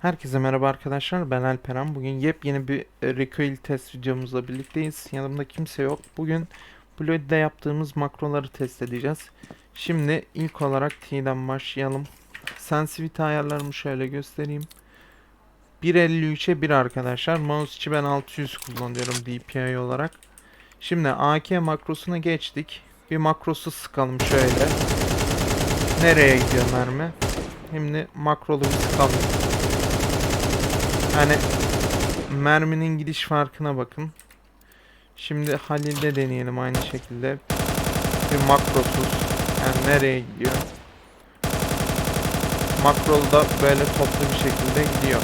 Herkese merhaba arkadaşlar. Ben Alperen. Bugün yepyeni bir e, recoil test videomuzla birlikteyiz. Yanımda kimse yok. Bugün Blood'de yaptığımız makroları test edeceğiz. Şimdi ilk olarak T'den başlayalım. Sensitivity ayarlarımı şöyle göstereyim. 1.53'e 1 arkadaşlar. Mouse içi ben 600 kullanıyorum DPI olarak. Şimdi AK makrosuna geçtik. Bir makrosu sıkalım şöyle. Nereye gidiyor mermi? Şimdi makrolu bir sıkalım. Yani merminin gidiş farkına bakın. Şimdi Halil'de deneyelim aynı şekilde. Bir makrosuz. Yani nereye gidiyor? Makrolu da böyle toplu bir şekilde gidiyor.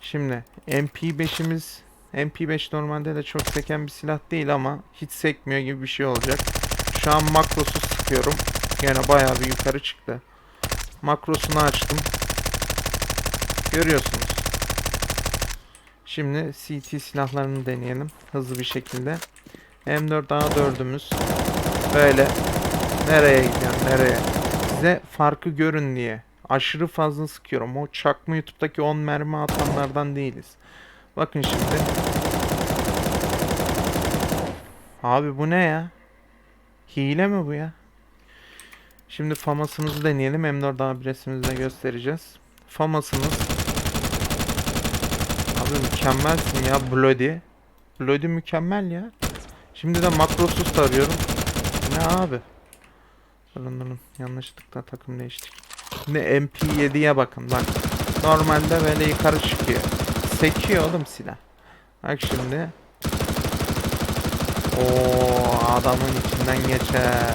Şimdi MP5'imiz MP5 normalde de çok seken bir silah değil ama hiç sekmiyor gibi bir şey olacak. Şu an makrosuz sıkıyorum. Yine bayağı bir yukarı çıktı. Makrosunu açtım. Görüyorsunuz. Şimdi CT silahlarını deneyelim hızlı bir şekilde. M4A4'ümüz böyle nereye gidiyor nereye? Size farkı görün diye. Aşırı fazla sıkıyorum. O çakma YouTube'daki 10 mermi atanlardan değiliz. Bakın şimdi. Abi bu ne ya? Hile mi bu ya? Şimdi famasımızı deneyelim. M4A1'esimizi de göstereceğiz. Famasımız mükemmelsin ya Bloody. Bloody mükemmel ya. Şimdi de makrosuz tarıyorum. Ne abi? Durun durun. Yanlışlıkla takım değiştik. Şimdi MP7'ye bakın bak. Normalde böyle yukarı çıkıyor. Sekiyor oğlum silah. Bak şimdi. O adamın içinden geçer.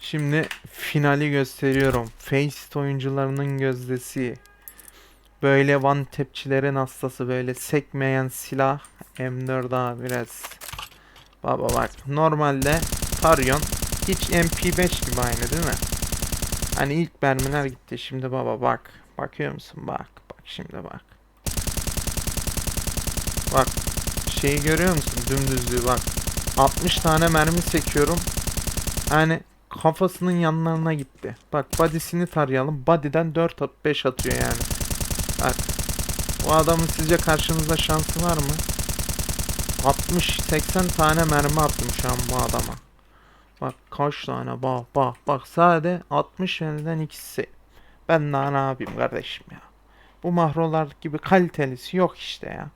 Şimdi finali gösteriyorum. Faceit oyuncularının gözdesi. Böyle one tepçilerin hastası böyle sekmeyen silah M4 biraz. Baba bak normalde tarıyorsun hiç MP5 gibi aynı değil mi? Hani ilk mermiler gitti şimdi baba bak. Bakıyor musun bak bak şimdi bak. Bak şeyi görüyor musun dümdüzlüğü bak. 60 tane mermi sekiyorum. Hani kafasının yanlarına gitti. Bak body'sini tarayalım. Body'den 4 at 5 atıyor yani. Bak. Bu adamın sizce karşınızda şansı var mı? 60-80 tane mermi attım şu an bu adama. Bak kaç tane bak bak bak sade 60 yeniden ikisi. Ben ne yapayım kardeşim ya. Bu mahrolar gibi kalitelisi yok işte ya.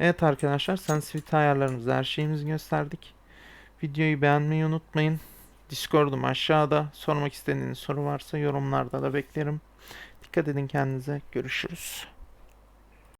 Evet arkadaşlar sensitivity ayarlarımızda her şeyimizi gösterdik. Videoyu beğenmeyi unutmayın. Discord'um aşağıda. Sormak istediğiniz soru varsa yorumlarda da beklerim. Dikkat edin kendinize. Görüşürüz.